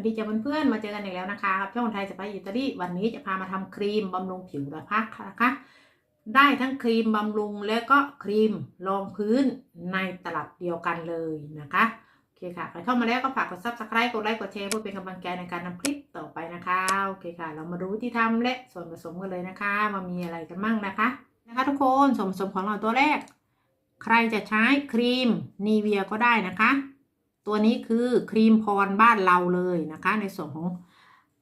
เพื่อนๆมาเจอกันอีกแล้วนะคะครับช่องไทยสไปอิตาลีวันนี้จะพามาทำครีมบำรุงผิวนะคะนะคะได้ทั้งครีมบำรุงและก็ครีมรองพื้นในตลับเดียวกันเลยนะคะโอเคค่ะใครเข้ามาแล้วก็ฝากกด subscribe กดไลค์กดแชร์เพื่อเป็นกำลังใจในการทำคลิปต่อไปนะคะโอเคค่ะ เรามาดูวิธีทำและส่วนผสมกันเลยนะคะมามีอะไรกันมั่งนะคะนะคะทุกคนส่วนผสมของเราตัวแรก ใครจะใช้ครีมนีเวียก็ได้นะคะ ตัวนี้คือครีมพรบ้านเราเลยนะคะ ในส่วนของ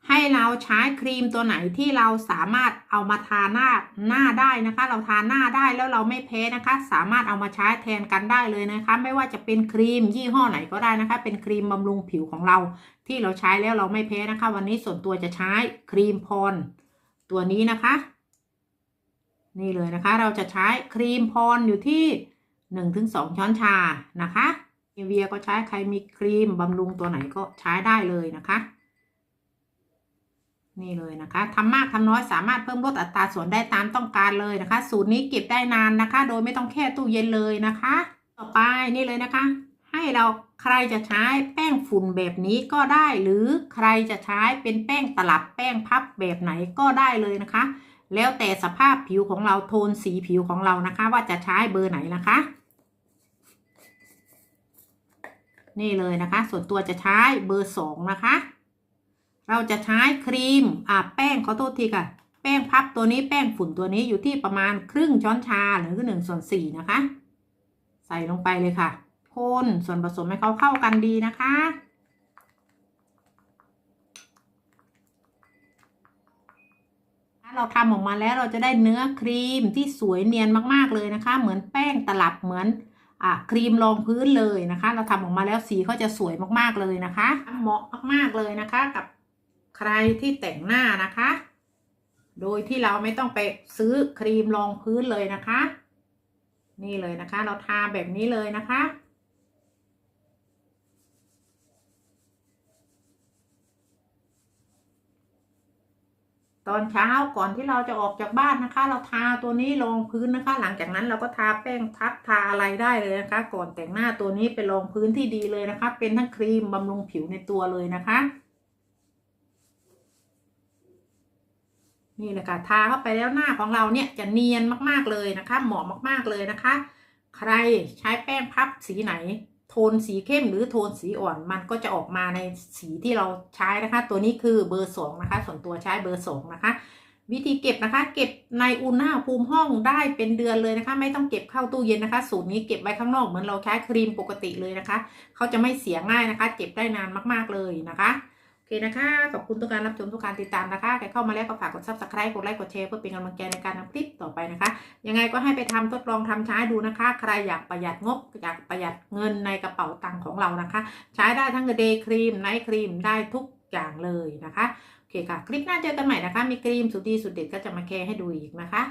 ให้เราใช้ครีมตัวไหนที่เราสามารถเอามาทาหน้าหน้าได้นะคะ เราทาหน้าได้แล้วเราไม่แพ้นะคะ สามารถเอามาใช้แทนกันได้เลยนะคะ ไม่ว่าจะเป็นครีมยี่ห้อไหนก็ได้นะคะ เป็นครีมบำรุงผิวของเรา ที่เราใช้แล้วเราไม่แพ้นะคะ วันนี้ส่วนตัวจะใช้ครีมพรตัวนี้นะคะ นี่เลยนะคะ เราจะใช้ครีมพรอยู่ที่หนึ่งถึงสองช้อนชานะคะ เอเวียก็ใช้ใครมีครีมบำรุงตัวไหนก็ใช้ได้เลยนะคะ นี่เลยนะคะทำมากทำน้อยสามารถเพิ่มลดอัตราส่วนได้ตามต้องการเลยนะคะ สูตรนี้เก็บได้นานนะคะ โดยไม่ต้องแค่ตู้เย็นเลยนะคะ ต่อไปนี่เลยนะคะ ให้เราใครจะใช้แป้งฝุ่นแบบนี้ก็ได้ หรือใครจะใช้เป็นแป้งตลับแป้งพับแบบไหนก็ได้เลยนะคะ แล้วแต่สภาพผิวของเราโทนสีผิวของเรานะคะ ว่าจะใช้เบอร์ไหนนะคะ นี่เลยนะคะ ส่วนตัวจะใช้เบอร์สองนะคะ เราจะใช้ครีมอ่าแป้งขอโทษทีค่ะ แป้งพับตัวนี้แป้งฝุ่นตัวนี้อยู่ที่ประมาณครึ่งช้อนชาหรือหนึ่งส่วนสี่นะคะ ใส่ลงไปเลยค่ะ คนส่วนผสมให้เขาเข้ากันดีนะคะเราทำออกมาแล้วเราจะได้เนื้อครีมที่สวยเนียนมากๆเลยนะคะ เหมือนแป้งตลับเหมือน อะครีมรองพื้นเลยนะคะ เราทำออกมาแล้วสีเขาจะสวยมากๆเลยนะคะ เหมาะมากๆเลยนะคะ กับใครที่แต่งหน้านะคะ โดยที่เราไม่ต้องไปซื้อครีมรองพื้นเลยนะคะ นี่เลยนะคะ เราทาแบบนี้เลยนะคะ ตอนเช้าก่อนที่เราจะออกจากบ้านนะคะ เราทาตัวนี้รองพื้นนะคะ หลังจากนั้นเราก็ทาแป้งพับทาอะไรได้เลยนะคะ ก่อนแต่งหน้าตัวนี้เป็นรองพื้นที่ดีเลยนะคะ เป็นทั้งครีมบำรุงผิวในตัวเลยนะคะ นี่แหละค่ะทาเข้าไปแล้วหน้าของเราเนี่ยจะเนียนมากๆเลยนะคะ เหมาะมากๆเลยนะคะ ใครใช้แป้งพับสีไหน นสีเข้มหรือโทนสีอ่อนมันก็จะออกมาในสีที่เราใช้นะคะ ตัวนี้คือเบอร์สองนะคะ ส่วนตัวใช้เบอร์สองนะคะวิธีเก็บนะคะ เก็บในอุณหภูมิห้องได้เป็นเดือนเลยนะคะ ไม่ต้องเก็บเข้าตู้เย็นนะคะ สูตรนี้เก็บไว้ข้างนอกเหมือนเราใช้ครีมปกติเลยนะคะ เขาจะไม่เสียง่ายนะคะ เก็บได้นานมากๆเลยนะคะ เคนะคะ ขอบคุณทุกการรับชมทุกการติดตามนะคะ ใครเข้ามาแล้วก็ฝากกด subscribe กดไลค์ กดแชร์ เพื่อเป็นกำลังใจในการทำคลิปต่อไปนะคะ ยังไงก็ให้ไปทำทดลองทำใช้ดูนะคะ ใครอยากประหยัดงบ อยากประหยัดเงินในกระเป๋าตังค์ของเรานะคะ ใช้ได้ทั้งเดย์ครีมไนท์ครีมได้ทุกอย่างเลยนะคะ โอเคค่ะ คลิปหน้าเจอกันใหม่นะคะ มีครีมสุดดีสุดเด็ดก็จะมาแคร์ให้ดูอีกนะคะ